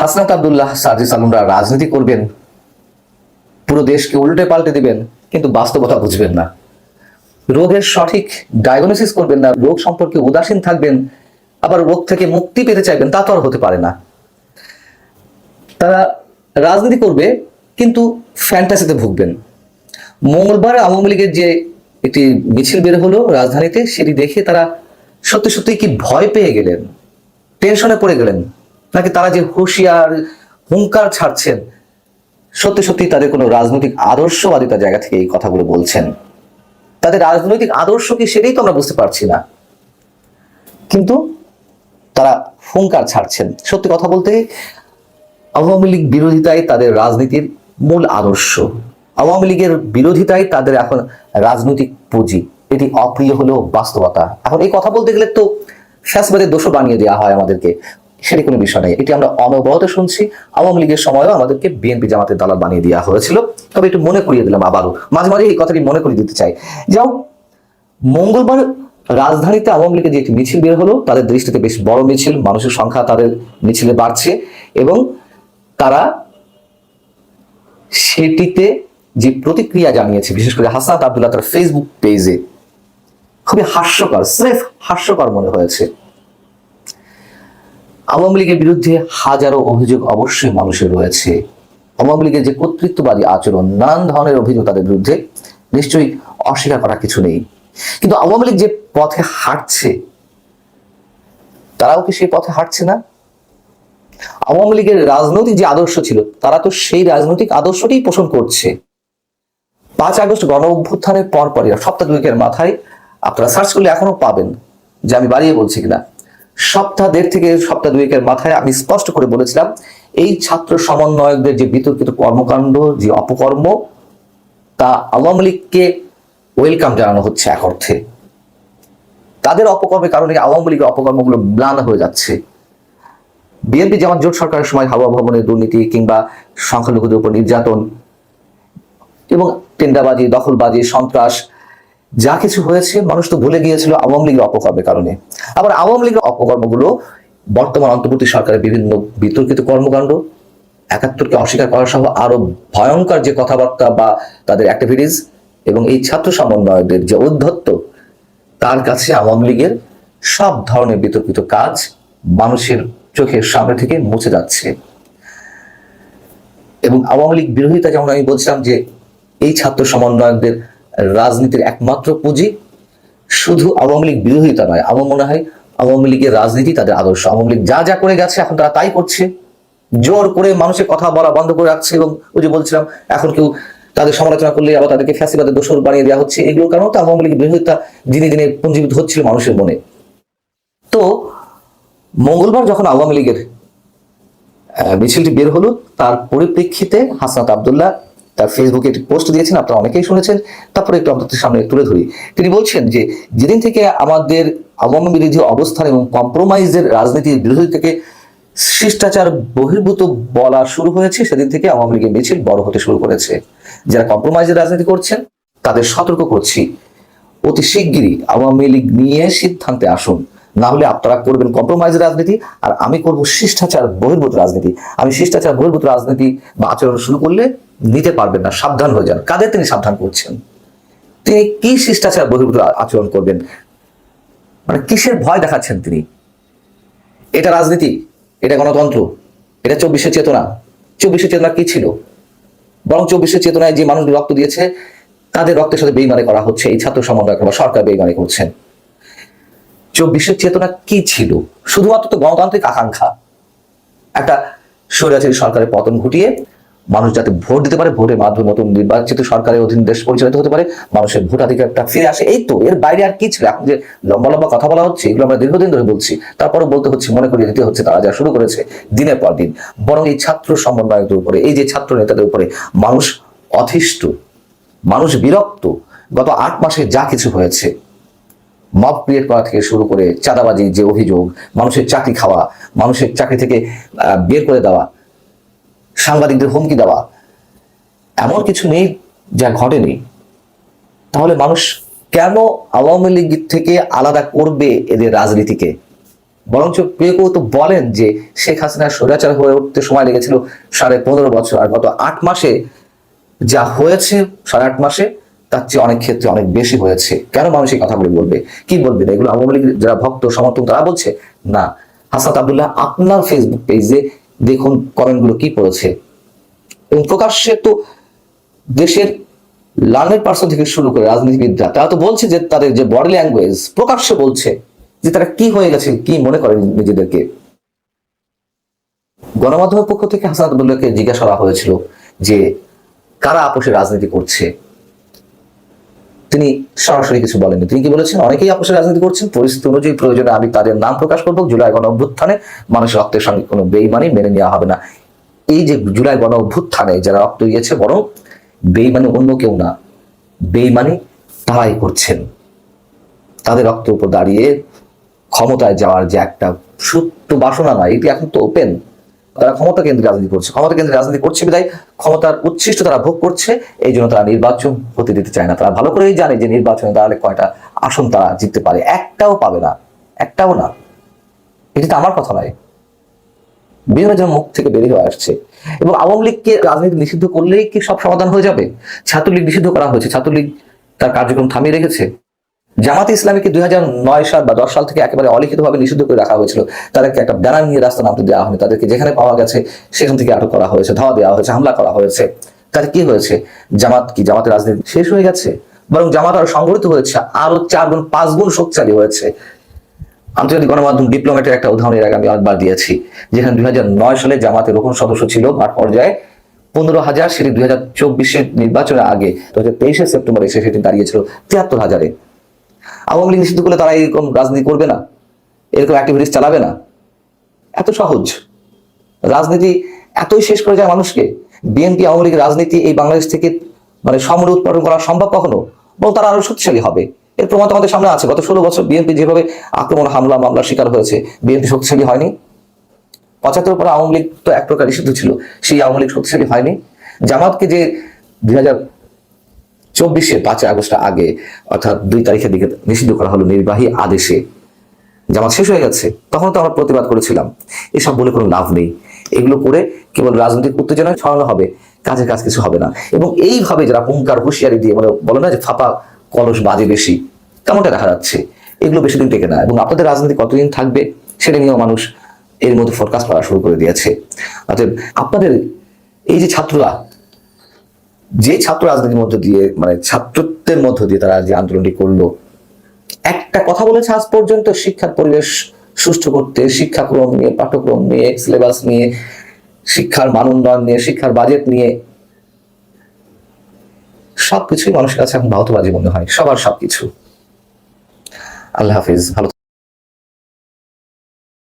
হাসনাত আবদুল্লাহ সার্জিস আলমরা রাজনীতি করবেন। পুরো দেশকে উল্টে পাল্টে দিবেন, কিন্তু বাস্তবতা বুঝবেন না। রোগের সঠিক ডায়াগনোসিস করবেন না, রোগ সম্পর্কে উদাসীন থাকবেন, আবার রোগ থেকে মুক্তি পেতে চাইবেন, তা তো আর হতে পারে না। তারা রাজনীতি করবে, কিন্তু ফ্যান্টাসিতে ভুগবেন। মঙ্গলবার আওয়ামী লীগের যে একটি মিছিল বের হলো রাজধানীতে, সেটি দেখে তারা সত্যি সত্যি কি ভয় পেয়ে গেলেন টেনশনে পড়ে গেলেন। নাকি তারা যে হুঁশিয়ার, হুঙ্কার ছাড়ছেন, সত্যি সত্যি তাদের কোনো রাজনৈতিক আদর্শবাদিতার জায়গা থেকে এই কথাগুলো বলছেন। তাদের রাজনৈতিক আদর্শ কি সেটাই তো আমরা বুঝতে পারছি না। কিন্তু তারা হুঙ্কার ছাড়ছেন। সত্যি কথা বলতে আওয়ামী লীগ বিরোধিতাই তাদের রাজনীতির মূল আদর্শ। আওয়ামী লীগের বিরোধিতাই তাদের এখন রাজনৈতিক পুঁজি। এটি অপ্রিয় হলেও বাস্তবতা। এখন এই কথা বলতে গেলে তো ফ্যাসবাদের দোষ বানিয়ে দেওয়া হয় আমাদেরকে। সেটি কোনো বিষয় নেই এটি আমরা অনবরত শুনছি। আওয়ামী লীগের সময়ও আমাদেরকে বিএনপি জামাতের দালাল বানিয়ে দেওয়া হয়েছিল। তবে একটু মনে করিয়ে দিলাম আবারও। মাঝে মাঝে এই কথাটি মনে করিয়ে দিতে চাই। যাও মঙ্গলবার রাজধানীতে আওয়ামী লীগের যে একটি মিছিল বের হলো, তাদের দৃষ্টিতে বেশ বড় মিছিল। মানুষের সংখ্যা তাদের মিছিলে বাড়ছে এবং তারা সেটিতে যে প্রতিক্রিয়া জানিয়েছে, বিশেষ করে হাসান আবদুল্লাহ তার ফেসবুক পেজে খুবই হাস্যকর, স্রেফ হাস্যকর মনে হয়েছে। আওয়ামী লীগের বিরুদ্ধে হাজারো অভিযোগ অবশ্যই মানুষের রয়েছে। আওয়ামী লীগের যে কর্তৃত্ববাদী আচরণ, নানান ধরনের অভিযোগ তাদের বিরুদ্ধে নিশ্চয়ই অস্বীকার করার কিছু নেই। কিন্তু আওয়ামী লীগ যে পথে হাঁটছে, তারাও কি সেই পথে হাঁটছে না? আওয়ামী লীগের রাজনৈতিক যে আদর্শ ছিল, তারা তো সেই রাজনৈতিক আদর্শটি পোষণ করছে। পাঁচ আগস্ট গণ অভ্যুত্থানের পর পরই সপ্তাহ দুয়েকের মাথায় আপনারা সার্চ করলে এখনও পাবেন যে আমি বাড়িয়ে বলছি কিনা। সপ্তাহ দেড় থেকে সপ্তাহ দুয়েকের মাথায় আমি স্পষ্ট করে বলেছিলাম, এই ছাত্র সমন্বয়কদের যে বিতর্কিত কর্মকাণ্ড, যে অপকর্ম, তা আওয়ামী লীগকে ওয়েলকাম জানানো হচ্ছে এক অর্থে। তাদের অপকর্মের কারণে আওয়ামী লীগের অপকর্মগুলো ম্লান হয়ে যাচ্ছে। বিএনপি যেমন জোট সরকারের সময় হাওয়া ভবনের দুর্নীতি কিংবা সংখ্যালঘুদের উপর নির্যাতন এবং টেন্ডাবাজি দখলবাজি, সন্ত্রাস যা কিছু হয়েছে, মানুষ তো ভুলে গিয়েছিল আওয়ামী লীগের অপকর্মের কারণে। আবার আওয়ামী লীগের অপকর্মগুলো বর্তমান অন্তর্বর্তী সরকারের বিভিন্ন বিতর্কিত কর্মকাণ্ড, একাত্তরকে অস্বীকার করা সহ আরও ভয়ঙ্কর যে কথাবার্তা বা তাদের অ্যাক্টিভিটিস এবং এই ছাত্র সমন্বয়কদের যে ঔদ্ধত্য, তার কাছে আওয়ামী লীগের সব ধরনের বিতর্কিত কাজ মানুষের চোখের সামনে থেকে মুছে যাচ্ছে। এবং আওয়ামী লীগ বিরোধিতা যেমন আমি বলছিলাম যে এই ছাত্র সমন্বয়কদের রাজনীতির একমাত্র পুঁজি। শুধু আওয়ামী লীগ বিরোধিতা নয়, আমার মনে হয় আওয়ামী লীগের রাজনীতি তাদের আদর্শ। আওয়ামী লীগ যা যা করে গেছে, এখন তারা তাই করছে। জোর করে মানুষের কথা বলা বন্ধ করে রাখছে এবং ওই যে বলছিলাম, এখন কেউ তাদের সমালোচনা করলে আবার তাদেরকে ফ্যাসিবাদের দোষর বানিয়ে দেওয়া হচ্ছে, এগুলোর কারণে তো আওয়ামী লীগ বিরোধিতা দিনে দিনে পুঞ্জীভূত হচ্ছিল মানুষের মনে। তো মঙ্গলবার যখন আওয়ামী লীগের মিছিলটি বের হলো, তার পরিপ্রেক্ষিতে হাসনাত আবদুল্লাহ তার ফেসবুকে একটি পোস্ট দিয়েছেন, আপনারা অনেকেই শুনেছেন, তারপরে একটু আপনাদের সামনে তুলে ধরি। তিনি বলছেন যে, যেদিন থেকে আমাদের আওয়ামী বিরোধী অবস্থান এবং কম্প্রোমাইজের রাজনীতির বিরোধী থেকে শিষ্টাচার বহির্ভূত বলা শুরু হয়েছে, সেদিন থেকে আওয়ামী লীগের মিছিল বড় হতে শুরু করেছে। যারা কম্প্রোমাইজের রাজনীতি করছেন, তাদের সতর্ক করছি। অতি শিগগিরই আওয়ামী লীগ নিয়ে সিদ্ধান্তে আসুন। না হলে আপনারা করবেন কম্প্রোমাইজ রাজনীতি, আর আমি করব শিষ্টাচার বহির্ভূত রাজনীতি। আমি শিষ্টাচার বহির্ভূত রাজনীতি বা আচরণ শুরু করলে নিতে পারবেন না, সাবধান হয়ে যান। কাদের তিনি সাবধান করছেন? তিনি কি শিষ্টাচার বহির্ভূত আচরণ করবেন? মানে কিসের ভয় দেখাচ্ছেন তিনি? এটা রাজনীতি, এটা গণতন্ত্র, এটা চব্বিশের চেতনা। চব্বিশের চেতনা কি ছিল? বরং চব্বিশের চেতনায় যে মানুষ রক্ত দিয়েছে, তাদের রক্তের সাথে বেইমানি করা হচ্ছে, এই ছাত্র সমন্বয় বা সরকার বেইমানি করছেন। চব্বিশের চেতনা কি ছিল? শুধুমাত্র তো গণতান্ত্রিক আকাঙ্ক্ষা। একটা স্বৈরাচারী সরকারের পতন ঘটিয়ে মানুষ যাতে ভোট দিতে পারে, ভোটের মাধ্যমে নতুন নির্বাচিত সরকারের অধীন দেশ পরিচালিত হতে পারে, মানুষের ভোটাধিকারটা ফিরে আসে। এই তো, এর বাইরে আর কি ছিল? এখন যে লম্বা লম্বা কথা বলা হচ্ছে, এগুলো আমরা দীর্ঘদিন ধরে বলছি। তারপরে বলতে হচ্ছে, মনে করিয়ে দিতে হচ্ছে তারা যা শুরু করেছে, দিনের পর দিন। বরং এই ছাত্র সমন্বয়কদের উপরে, এই যে ছাত্র নেতাদের উপরে মানুষ অথিষ্ঠ মানুষ বিরক্ত, গত আট মাসে যা কিছু হয়েছে মব ক্রিয়েট করা থেকে শুরু করে চাঁদাবাজি যে অভিযোগ, মানুষের চাকরি খাওয়া, মানুষের চাকরি থেকে বের করে দেওয়া, সাংবাদিকদের হুমকি দেওয়া, এমন কিছু নেই যা ঘটেনি। তাহলে মানুষ কেন আওয়ামী লীগ থেকে আলাদা করবে এদের রাজনীতিকে? বরঞ্চ কেউ তো বলেন যে শেখ হাসিনা স্বৈরাচার হয়ে উঠতে সময় লেগেছিল সাড়ে পনেরো বছর আর গত আট মাসে যা হয়েছে, সাড়ে আট মাসে তার চেয়ে অনেক ক্ষেত্রে অনেক বেশি হয়েছে। কেন মানুষ এই কথাগুলো বলবে? কি বলবেন এগুলো আওয়ামী লীগের যারা ভক্ত, সমর্থক, তারা বলছে, না। হাসাত আবদুল্লাহ আপনার ফেসবুক পেজে দেখুন কমেন্টগুলো কি পড়েছে। এবং প্রকাশ্যে তো দেশের লার্নের পার্সন থেকে শুরু করে রাজনীতিবিদরা, তারা তো বলছে যে তাদের যে বডি ল্যাঙ্গুয়েজ প্রকাশ্যে বলছে যে তারা কি হয়ে গেছে, কি মনে করেন নিজেদেরকে? গণমাধ্যমের পক্ষ থেকে হাসান আবদুল্লাহকে জিজ্ঞাসা করা হয়েছিল যে কারা আপোষে রাজনীতি করছে? তিনি সরাসরি কিছু বলেননি। তিনি কি বলেছেন? অনেকেই আপোষে রাজনীতি করছেন। পরিস্থিতি অনুযায়ী প্রয়োজনে আমি তাদের নাম প্রকাশ করব। জুলাই গণ অভ্যুত্থানে মানুষের রক্তের সঙ্গে কোনো বেইমানি মেনে নেওয়া হবে না। এই যে জুলাই গণ অভ্যুত্থানে যারা রক্ত দিয়েছে, বরং বেইমানি অন্য কেউ না, বেইমানি তারাই করছেন। তাদের রক্তের উপর দাঁড়িয়ে ক্ষমতায় যাওয়ার যে একটা সুপ্ত বাসনা নয়, এটি এখন তো ওপেন তারা ক্ষমতা কেন্দ্রে রাজনীতি করছে। ক্ষমতা কেন্দ্রে রাজনীতি করছে বিদায় ক্ষমতার উচ্ছিষ্ট তারা ভোগ করছে এই জন্য তারা নির্বাচন হতে দিতে চায় না। তারা ভালো করেই জানে যে নির্বাচনে দাঁড়ালে কয়টা আসন তারা জিততে পারে। একটাও পাবে না। একটাও না। এটি তো আমার কথা নয়। বিভিন্ন মুখ থেকে বেরিয়ে হয়ে আসছে। এবং আওয়ামী লীগকে রাজনীতি নিষিদ্ধ করলেই কি সব সমাধান হয়ে যাবে? ছাত্রলীগ নিষিদ্ধ করা হয়েছে। ছাত্রলীগ তার কার্যক্রম থামিয়ে রেখেছে। জামাত ইসলামীকে দুই হাজার নয় সাল বা দশ সাল থেকে একেবারে অলিখিতভাবে নিষিদ্ধ করে রাখা হয়েছিল। তাদেরকে একটা ব্যানার নিয়ে রাস্তা নামতে দেওয়া হয়নি। তাদেরকে যেখানে পাওয়া গেছে, সেখান থেকে আটক করা হয়েছে, ধাওয়া দেওয়া হয়েছে, হামলা করা হয়েছে। তার কি হয়েছে? জামাত কি জামাতের রাজনীতি শেষ হয়ে গেছে? বরং জামাত আরও সংগঠিত হয়েছে, আরও চার গুণ, পাঁচ গুণ শক্তিশালী হয়েছে। আন্তর্জাতিক গণমাধ্যম ডিপ্লোমেটের একটা উদাহরণ এর আগে আমি অনেকবার দিয়েছি, যেখানে দুই নয় সালে জামাতের রোকন সদস্য ছিল মাঠ পর্যায়ে পনেরো হাজার, সেটি দুই হাজার চব্বিশের নির্বাচনের আগে দু হাজার তেইশে সেপ্টেম্বরে এসে সেটি দাঁড়িয়েছিল তিয়াত্তর হাজারে। আওয়ামী লীগ নিষিদ্ধ করলে তারা এরকম রাজনীতি করবে না। এরকম অ্যাক্টিভিটিস চালাবে না। এত সহজ। রাজনীতি এতই শেষ করে যায় মানুষকে। বিএনপি আওয়ামী লীগের রাজনীতি এই বাংলাদেশ থেকে মানে সমর উৎপাদন করা সম্ভব কখনো? বরং তারা আরও শক্তিশালী হবে। এর প্রমাণ আমাদের সামনে আছে। গত ষোলো বছর বিএনপি যেভাবে আক্রমণ, হামলা, মামলার শিকার হয়েছে বিএনপি শক্তিশালী হয়নি। পঁচাত্তর পরে আওয়ামী লীগ তো এক প্রকার নিষিদ্ধ ছিল। সেই আওয়ামী লীগ শক্তিশালী হয়নি। জামাতকে যে দুই হাজার চব্বিশে পাঁচই আগস্ট আগে, অর্থাৎ দুই তারিখের দিকে নিষিদ্ধ করা হলো নির্বাহী আদেশে। জামাত শেষ হয়ে গেছে, তখন তো আমরা প্রতিবাদ করেছিলাম। এসব বলে কোনো লাভ নেই। এগুলো করে কেবল রাজনৈতিক উত্তেজনা ছড়ানো হবে কাজের কাজ কিছু হবে না। এবং এইভাবে যারা হুঙ্কার, হুঁশিয়ারি দিয়ে মানে বলে না যে ফাঁপা কলস বাজে বেশি, তেমনটা দেখা যাচ্ছে। এগুলো বেশি দিন টেকে না। এবং আপনাদের রাজনীতি কতদিন থাকবে, সেটা নিয়েও মানুষ এর মধ্যে ফোরকাস্ট করা শুরু করে দিয়েছে। অতএব আপনাদের, এই যে ছাত্ররা যে ছাত্র রাজনীতির মধ্য দিয়ে মানে ছাত্রত্বের মধ্য দিয়ে তারা যে আন্দোলনটি করল, একটা কথা বলেছে আজ পর্যন্ত, শিক্ষার পরিবেশ সুষ্ঠু করতে, শিক্ষাক্রম নিয়ে, পাঠ্যক্রম নিয়ে সিলেবাস নিয়ে, শিক্ষার মান উন্নয়ন নিয়ে, শিক্ষার বাজেট নিয়ে, সবকিছুই মানুষের কাছে এখন ভাওতবাজি মনে হয়, সবার সবকিছু আল্লাহ হাফিজ, ভালো।